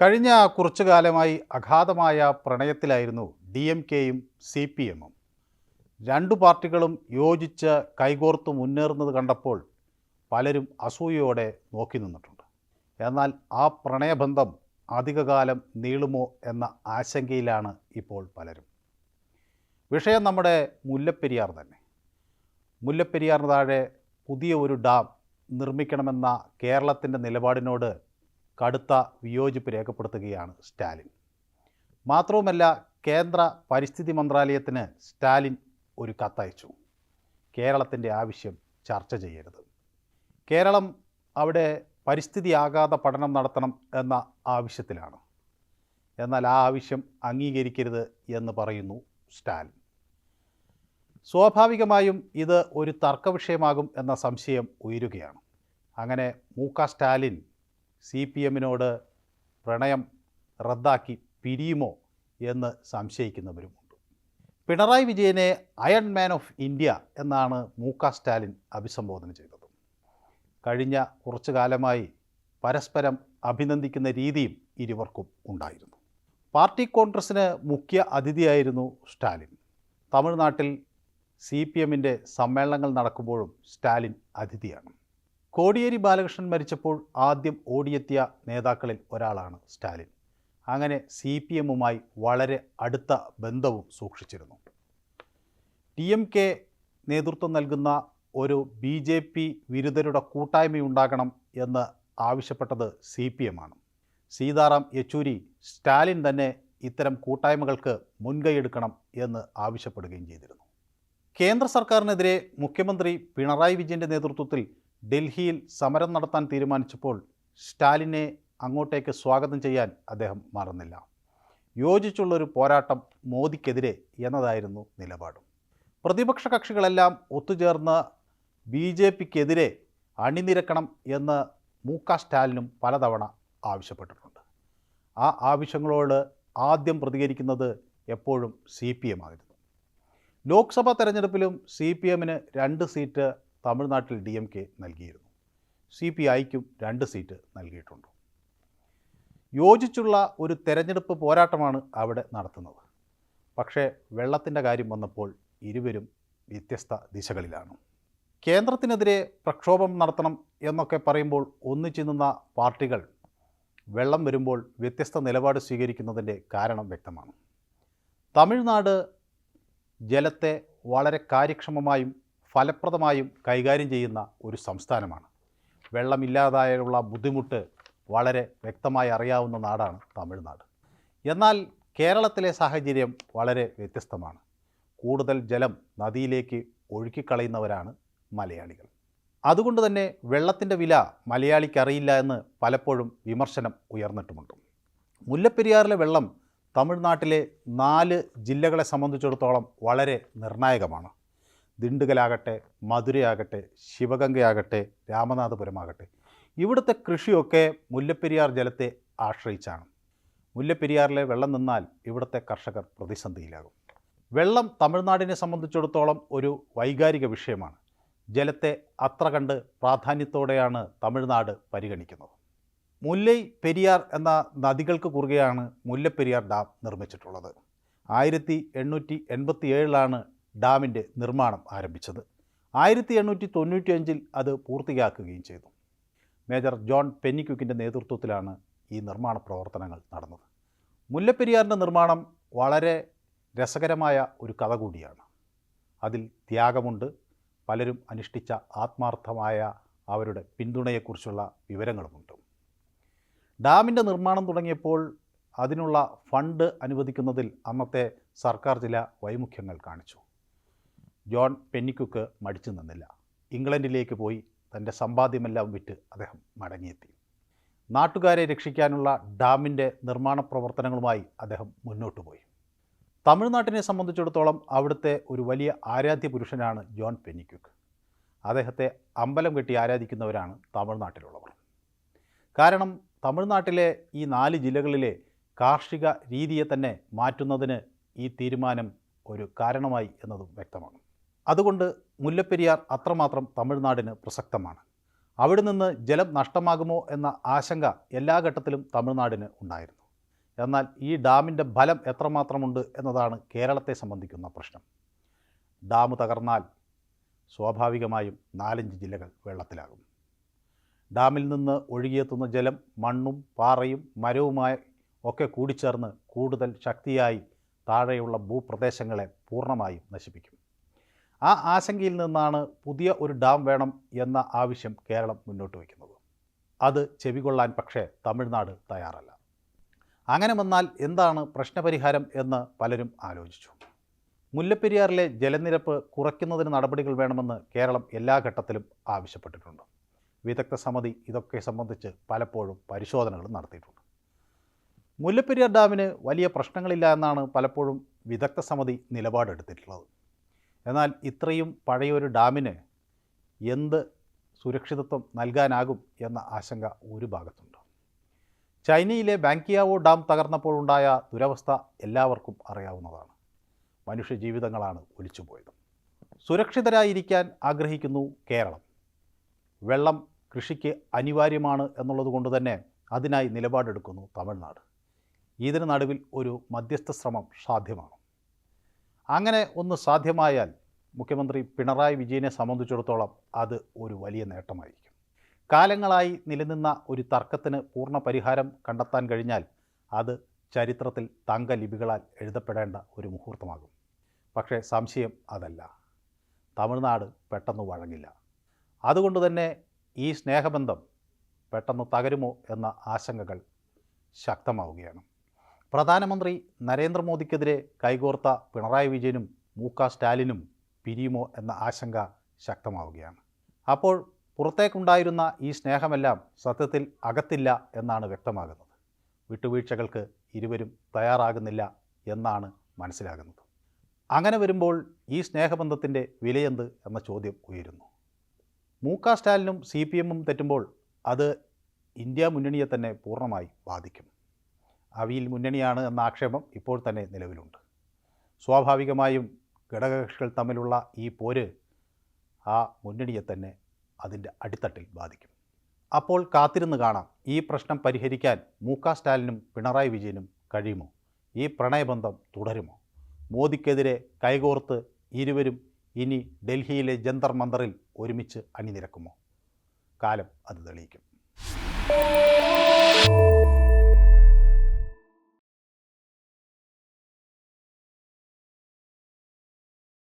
കഴിഞ്ഞ കുറച്ചു കാലമായി അഗാധമായ പ്രണയത്തിലായിരുന്നു ഡി എം കെയും സി പി എമ്മും രണ്ടു പാർട്ടികളും യോജിച്ച് കൈകോർത്ത് മുന്നേറുന്നത് കണ്ടപ്പോൾ പലരും അസൂയയോടെ നോക്കി നിന്നിട്ടുണ്ട്. എന്നാൽ ആ പ്രണയബന്ധം അധികകാലം നീളുമോ എന്ന ആശങ്കയിലാണ് ഇപ്പോൾ പലരും. വിഷയം നമ്മുടെ മുല്ലപ്പെരിയാർ തന്നെ. മുല്ലപ്പെരിയാറിന് താഴെ പുതിയ ഒരു ഡാം നിർമ്മിക്കണമെന്ന കേരളത്തിന്റെ നിലപാടിനോട് കടുത്ത വിയോജിപ്പ് രേഖപ്പെടുത്തുകയാണ് സ്റ്റാലിൻ. മാത്രവുമല്ല കേന്ദ്ര പരിസ്ഥിതി മന്ത്രാലയത്തിന് സ്റ്റാലിൻ ഒരു കത്തയച്ചു. കേരളത്തിന്റെ ആവശ്യം ചർച്ച ചെയ്യരുത്. കേരളം അവിടെ പരിസ്ഥിതി ആഘാത പഠനം നടത്തണം എന്ന ആവശ്യത്തിലാണ്. എന്നാൽ ആ ആവശ്യം അംഗീകരിക്കരുത് എന്ന് പറയുന്നു സ്റ്റാലിൻ. സ്വാഭാവികമായും ഇത് ഒരു തർക്കവിഷയമാകും എന്ന സംശയം ഉയരുകയാണ്. അങ്ങനെ മൂക്ക സ്റ്റാലിൻ സി പി എമ്മിനോട് പ്രണയം റദ്ദാക്കി പിരിയുമോ എന്ന് സംശയിക്കുന്നവരുമുണ്ട്. പിണറായി വിജയനെ അയൺ മാൻ ഓഫ് ഇന്ത്യ എന്നാണ് മൂക്ക സ്റ്റാലിൻ അഭിസംബോധന ചെയ്തത്. കഴിഞ്ഞ കുറച്ചു കാലമായി പരസ്പരം അഭിനന്ദിക്കുന്ന രീതിയും ഇരുവർക്കും ഉണ്ടായിരുന്നു. പാർട്ടി കോൺഗ്രസിന് മുഖ്യ അതിഥിയായിരുന്നു സ്റ്റാലിൻ. തമിഴ്നാട്ടിൽ സി പി എമ്മിന്റെ സമ്മേളനങ്ങൾ നടക്കുമ്പോഴും സ്റ്റാലിൻ അതിഥിയാണ്. കോടിയേരി ബാലകൃഷ്ണൻ മരിച്ചപ്പോൾ ആദ്യം ഓടിയെത്തിയ നേതാക്കളിൽ ഒരാളാണ് സ്റ്റാലിൻ. അങ്ങനെ സി പി എമ്മുമായി വളരെ അടുത്ത ബന്ധവും സൂക്ഷിച്ചിരുന്നു. ടി എം കെ നേതൃത്വം നൽകുന്ന ഒരു ബി ജെ പി വിരുദ്ധരുടെ കൂട്ടായ്മയുണ്ടാകണം എന്ന് ആവശ്യപ്പെട്ടത് സി പി എമ്മാണ് സീതാറാം യെച്ചൂരി സ്റ്റാലിൻ തന്നെ ഇത്തരം കൂട്ടായ്മകൾക്ക് മുൻകൈയെടുക്കണം എന്ന് ആവശ്യപ്പെടുകയും ചെയ്തിരുന്നു. കേന്ദ്ര സർക്കാരിനെതിരെ മുഖ്യമന്ത്രി പിണറായി വിജയന്റെ നേതൃത്വത്തിൽ ഡൽഹിയിൽ സമരം നടത്താൻ തീരുമാനിച്ചപ്പോൾ സ്റ്റാലിനെ അങ്ങോട്ടേക്ക് സ്വാഗതം ചെയ്യാൻ അദ്ദേഹം മറന്നില്ല. യോജിച്ചുള്ളൊരു പോരാട്ടം മോദിക്കെതിരെ എന്നതായിരുന്നു നിലപാടും. പ്രതിപക്ഷ കക്ഷികളെല്ലാം ഒത്തുചേർന്ന് ബി ജെ പിക്കെതിരെ അണിനിരക്കണം എന്ന് മൂക്ക സ്റ്റാലിനും പലതവണ ആവശ്യപ്പെട്ടിട്ടുണ്ട്. ആ ആവശ്യങ്ങളോട് ആദ്യം പ്രതികരിക്കുന്നത് എപ്പോഴും സി പി എം ആയിരുന്നു. ലോക്സഭാ തെരഞ്ഞെടുപ്പിലും സി പി എമ്മിന് രണ്ട് സീറ്റ് തമിഴ്നാട്ടിൽ ഡി എം കെ നൽകിയിരുന്നു. സി പി ഐക്കും രണ്ട് സീറ്റ് നൽകിയിട്ടുണ്ട്. യോജിച്ചുള്ള ഒരു തെരഞ്ഞെടുപ്പ് പോരാട്ടമാണ് അവിടെ നടത്തുന്നത്. പക്ഷേ വെള്ളത്തിന്റെ കാര്യം വന്നപ്പോൾ ഇരുവരും വ്യത്യസ്ത ദിശകളിലാണ്. കേന്ദ്രത്തിനെതിരെ പ്രക്ഷോഭം നടത്തണം എന്നൊക്കെ പറയുമ്പോൾ ഒന്നിച്ചു നിന്ന പാർട്ടികൾ വെള്ളം വരുമ്പോൾ വ്യത്യസ്ത നിലപാട് സ്വീകരിക്കുന്നതിന്റെ കാരണം വ്യക്തമാണ്. തമിഴ്നാട് ജലത്തെ വളരെ കാര്യക്ഷമമായും ഫലപ്രദമായും കൈകാര്യം ചെയ്യുന്ന ഒരു സംസ്ഥാനമാണ്. വെള്ളമില്ലാതായുള്ള ബുദ്ധിമുട്ട് വളരെ വ്യക്തമായി അറിയാവുന്ന നാടാണ് തമിഴ്നാട്. എന്നാൽ കേരളത്തിലെ സാഹചര്യം വളരെ വ്യത്യസ്തമാണ്. കൂടുതൽ ജലം നദിയിലേക്ക് ഒഴുക്കിക്കളയുന്നവരാണ് മലയാളികൾ. അതുകൊണ്ട് തന്നെ വെള്ളത്തിന്റെ വില മലയാളിക്കറിയില്ല എന്ന് പലപ്പോഴും വിമർശനം ഉയർന്നിട്ടുമുണ്ട്. മുല്ലപ്പെരിയാറിലെ വെള്ളം തമിഴ്നാട്ടിലെ നാല് ജില്ലകളെ സംബന്ധിച്ചിടത്തോളം വളരെ നിർണായകമാണ്. ദിണ്ടുകലാകട്ടെ മധുരയാകട്ടെ ശിവഗംഗയാകട്ടെ രാമനാഥപുരമാകട്ടെ. ഇവിടുത്തെ കൃഷിയൊക്കെ മുല്ലപ്പെരിയാർ ജലത്തെ ആശ്രയിച്ചാണ്. മുല്ലപ്പെരിയാറിലെ വെള്ളം നിന്നാൽ ഇവിടുത്തെ കർഷകർ പ്രതിസന്ധിയിലാകും. വെള്ളം തമിഴ്നാടിനെ സംബന്ധിച്ചിടത്തോളം ഒരു വൈകാരിക വിഷയമാണ്. ജലത്തെ അത്ര കണ്ട് പ്രാധാന്യത്തോടെയാണ് തമിഴ്നാട് പരിഗണിക്കുന്നത്. മുല്ലൈ പെരിയാർ എന്ന നദികൾക്ക് കുറുകെയാണ് മുല്ലപ്പെരിയാർ ഡാം നിർമ്മിച്ചിട്ടുള്ളത്. ആയിരത്തി എണ്ണൂറ്റി എൺപത്തി ഏഴിലാണ് ഡാമിന്റെ നിർമ്മാണം ആരംഭിച്ചത്. ആയിരത്തി എണ്ണൂറ്റി തൊണ്ണൂറ്റി അഞ്ചിൽ അത് പൂർത്തിയാക്കുകയും ചെയ്തു. മേജർ ജോൺ പെന്നിക്യുക്കിന്റെ നേതൃത്വത്തിലാണ് ഈ നിർമ്മാണ പ്രവർത്തനങ്ങൾ നടന്നത്. മുല്ലപ്പെരിയാറിന്റെ നിർമ്മാണം വളരെ രസകരമായ ഒരു കഥ കൂടിയാണ്. അതിൽ ത്യാഗമുണ്ട്. പലരും അനുഷ്ഠിച്ച ആത്മാർത്ഥമായ അവരുടെ പിന്തുണയെക്കുറിച്ചുള്ള വിവരങ്ങളുമുണ്ട്. ഡാമിന്റെ നിർമ്മാണം തുടങ്ങിയപ്പോൾ അതിനുള്ള ഫണ്ട് അനുവദിക്കുന്നതിൽ അന്നത്തെ സർക്കാർ ചില വൈമുഖ്യങ്ങൾ കാണിച്ചു. ജോൺ പെന്നിക്കുക്ക് മടിച്ചു നിന്നില്ല. ഇംഗ്ലണ്ടിലേക്ക് പോയി തന്റെ സമ്പാദ്യമെല്ലാം വിറ്റ് അദ്ദേഹം മടങ്ങിയെത്തി. നാട്ടുകാരെ രക്ഷിക്കാനുള്ള ഡാമിന്റെ നിർമ്മാണ പ്രവർത്തനങ്ങളുമായി അദ്ദേഹം മുന്നോട്ട് പോയി. തമിഴ്നാട്ടിനെ സംബന്ധിച്ചിടത്തോളം അവിടുത്തെ ഒരു വലിയ ആരാധ്യ പുരുഷനാണ് ജോൺ പെന്നിക്യുക്ക് അദ്ദേഹത്തെ അമ്പലം കെട്ടി ആരാധിക്കുന്നവരാണ് തമിഴ്നാട്ടിലുള്ളവർ. കാരണം തമിഴ്നാട്ടിലെ ഈ നാല് ജില്ലകളിലെ കാർഷിക രീതിയെ തന്നെ മാറ്റുന്നതിന് ഈ തീരുമാനം ഒരു കാരണമായി എന്നതും വ്യക്തമാണ്. അതുകൊണ്ട് മുല്ലപ്പെരിയാർ അത്രമാത്രം തമിഴ്നാടിന് പ്രസക്തമാണ്. അവിടെ നിന്ന് ജലം നഷ്ടമാകുമോ എന്ന ആശങ്ക എല്ലാ ഘട്ടത്തിലും തമിഴ്നാടിന് ഉണ്ടായിരുന്നു. എന്നാൽ ഈ ഡാമിന്റെ ഫലം എത്രമാത്രമുണ്ട് എന്നതാണ് കേരളത്തെ സംബന്ധിക്കുന്ന പ്രശ്നം. ഡാം തകർന്നാൽ സ്വാഭാവികമായും നാലഞ്ച് ജില്ലകൾ വെള്ളത്തിലാകും. ഡാമിൽ നിന്ന് ഒഴുകിയെത്തുന്ന ജലം മണ്ണും പാറയും മരവുമായി ഒക്കെ കൂടിച്ചേർന്ന് കൂടുതൽ ശക്തിയായി താഴെയുള്ള ഭൂപ്രദേശങ്ങളെ പൂർണമായും നശിപ്പിക്കും. ആ ആശങ്കയിൽ നിന്നാണ് പുതിയ ഒരു ഡാം വേണം എന്ന ആവശ്യം കേരളം മുന്നോട്ട് വയ്ക്കുന്നത്. അത് ചെവികൊള്ളാൻ പക്ഷേ തമിഴ്നാട് തയ്യാറല്ല. അങ്ങനെ വന്നാൽ എന്താണ് പ്രശ്നപരിഹാരം എന്ന് പലരും ആലോചിച്ചു. മുല്ലപ്പെരിയാറിലെ ജലനിരപ്പ് കുറയ്ക്കുന്നതിന് നടപടികൾ വേണമെന്ന് കേരളം എല്ലാ ഘട്ടത്തിലും ആവശ്യപ്പെട്ടിട്ടുണ്ട്. വിദഗ്ധ സമിതി ഇതൊക്കെ സംബന്ധിച്ച് പലപ്പോഴും പരിശോധനകൾ നടത്തിയിട്ടുണ്ട്. മുല്ലപ്പെരിയാർ ഡാമിന് വലിയ പ്രശ്നങ്ങളില്ല എന്നാണ് പലപ്പോഴും വിദഗ്ധ സമിതി നിലപാടെടുത്തിട്ടുള്ളത്. എന്നാൽ ഇത്രയും പഴയൊരു ഡാമിന് എന്ത് സുരക്ഷിതത്വം നൽകാനാകും എന്ന ആശങ്ക ഒരു ഭാഗത്തുണ്ട്. ചൈനയിലെ ബാങ്കിയാവോ ഡാം തകർന്നപ്പോഴുണ്ടായ ദുരവസ്ഥ എല്ലാവർക്കും അറിയാവുന്നതാണ്. മനുഷ്യജീവിതങ്ങളാണ് ഒലിച്ചുപോയത്. സുരക്ഷിതരായിരിക്കാൻ ആഗ്രഹിക്കുന്നു കേരളം. വെള്ളം കൃഷിക്ക് അനിവാര്യമാണ് എന്നുള്ളതുകൊണ്ട് തന്നെ അതിനായി നിലപാടെടുക്കുന്നു തമിഴ്നാട്. ഇതിന് നടുവിൽ ഒരു മധ്യസ്ഥ ശ്രമം സാധ്യമാണ്? അങ്ങനെ ഒന്ന് സാധ്യമായാൽ മുഖ്യമന്ത്രി പിണറായി വിജയനെ സംബന്ധിച്ചിടത്തോളം അത് ഒരു വലിയ നേട്ടമായിരിക്കും. കാലങ്ങളായി നിലനിന്ന ഒരു തർക്കത്തിന് പൂർണ പരിഹാരം കണ്ടെത്താൻ കഴിഞ്ഞാൽ അത് ചരിത്രത്തിൽ തങ്കലിപികളാൽ എഴുതപ്പെടേണ്ട ഒരു മുഹൂർത്തമാകും. പക്ഷേ സംശയം അതല്ല. തമിഴ്നാട് പെട്ടെന്ന് വഴങ്ങില്ല. അതുകൊണ്ട് തന്നെ ഈ സ്നേഹബന്ധം പെട്ടെന്ന് തകരുമോ എന്ന ആശങ്കകൾ ശക്തമാവുകയാണ്. പ്രധാനമന്ത്രി നരേന്ദ്രമോദിക്കെതിരെ കൈകോർത്ത പിണറായി വിജയനും മു ക സ്റ്റാലിനും പിരിയുമോ എന്ന ആശങ്ക ശക്തമാവുകയാണ്. അപ്പോൾ പുറത്തേക്കുണ്ടായിരുന്ന ഈ സ്നേഹമെല്ലാം സത്യത്തിൽ അകത്തില്ല എന്നാണ് വ്യക്തമാകുന്നത്. വിട്ടുവീഴ്ചകൾക്ക് ഇരുവരും തയ്യാറാകുന്നില്ല എന്നാണ് മനസ്സിലാകുന്നത്. അങ്ങനെ വരുമ്പോൾ ഈ സ്നേഹബന്ധത്തിന്റെ വിലയെന്ത് എന്ന ചോദ്യം ഉയരുന്നു. മു ക സ്റ്റാലിനും സി പി എമ്മും തെറ്റുമ്പോൾ അത് ഇന്ത്യ മുന്നണിയെ തന്നെ പൂർണമായി ബാധിക്കും. അവിയിൽ മുന്നണിയാണ് എന്ന ആക്ഷേപം ഇപ്പോൾ തന്നെ നിലവിലുണ്ട്. സ്വാഭാവികമായും ഘടകകക്ഷികൾ തമ്മിലുള്ള ഈ പോര് ആ മുന്നണിയെ തന്നെ അതിന്റെ അടിത്തട്ടിൽ ബാധിക്കും. അപ്പോൾ കാത്തിരുന്ന് കാണാം ഈ പ്രശ്നം പരിഹരിക്കാൻ മു ക സ്റ്റാലിനും പിണറായി വിജയനും കഴിയുമോ? ഈ പ്രണയബന്ധം തുടരുമോ? മോദിക്കെതിരെ കൈകോർത്ത് ഇരുവരും ഇനി ഡൽഹിയിലെ ജന്തർ മന്ദറിൽ ഒരുമിച്ച് അണിനിരക്കുമോ? കാലം അത് തെളിയിക്കും.